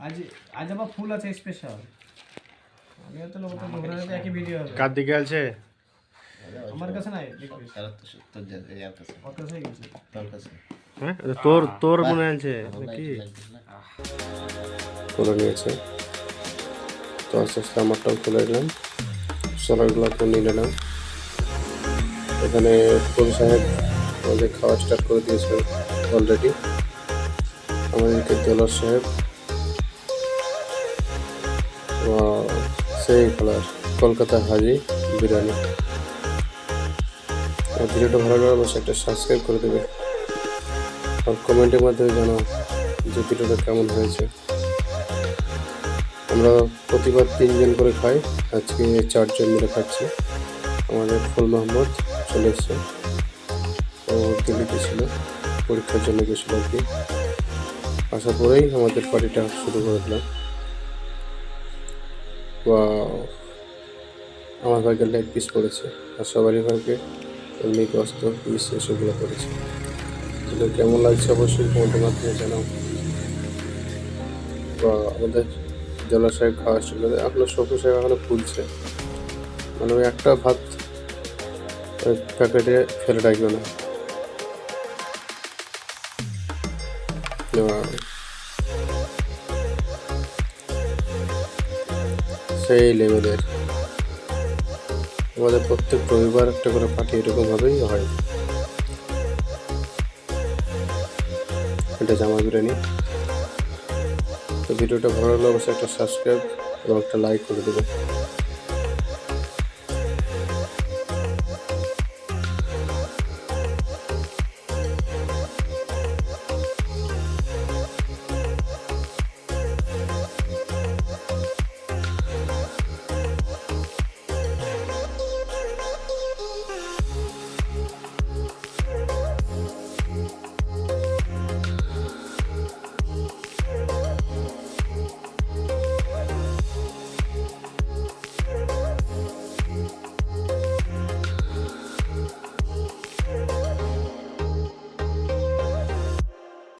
আজ আজ আবার ফুল আছে স্পেশাল আমি তো একই ভিডিও হবে। কার দিকে আছে? আমার কাছে নাই তোর হ্যাঁ তোর তোর মনে আছে নাকি? নিয়েছে। তো আস্তে আস্তে আমারটাও খুলে নিলাম সোলারগুলো নিয়ে নিলাম এখানে ফুল সাহেব আমাদের খাওয়া স্টার্ট করে দিয়েছে অলরেডি আমাদেরকে জলার সাহেব। সেই কালার কলকাতা হাজি বিরিয়ানি। আর ভিডিওটা ভালো লাগলে অবশ্যই একটা সাবস্ক্রাইব করে দেবে। আর কমেন্টের মাধ্যমে জানাও যে ভিডিওটা কেমন হয়েছে। আমরা প্রতিবার তিনজন করে খাই। আজকে চারজন মিলে খাচ্ছি। আমাদের ফুল মোহাম্মদ চলে এসছে। ও দিল্লিতে ছিল। পরীক্ষার জন্য গেছিল আর কি। আসার পরেই আমাদের পার্টিটা শুরু করে দিলাম! আমার ভাইকে লেগ পিস করেছে আর সবারই ভাইকে এমনি গস্ত পিস এসবগুলো তো কেমন লাগছে অবশ্যই কমেন্টের মাধ্যমে জানাও। বা আমাদের জলাশয়ে খাওয়া ছিল এখনও সবু সাহেব এখনও ফুলছে। মানে ওই একটা ভাত প্যাকেটে ফেলে রাখবে না। সেই লেভেলের। আমাদের প্রত্যেক রবিবার একটা করে পার্টি এরকমভাবেই হয়। এটা জামা বিরিয়ানি। তো ভিডিওটা ভালো লাগলে অবশ্যই একটা সাবস্ক্রাইব এবং একটা লাইক করে দেবে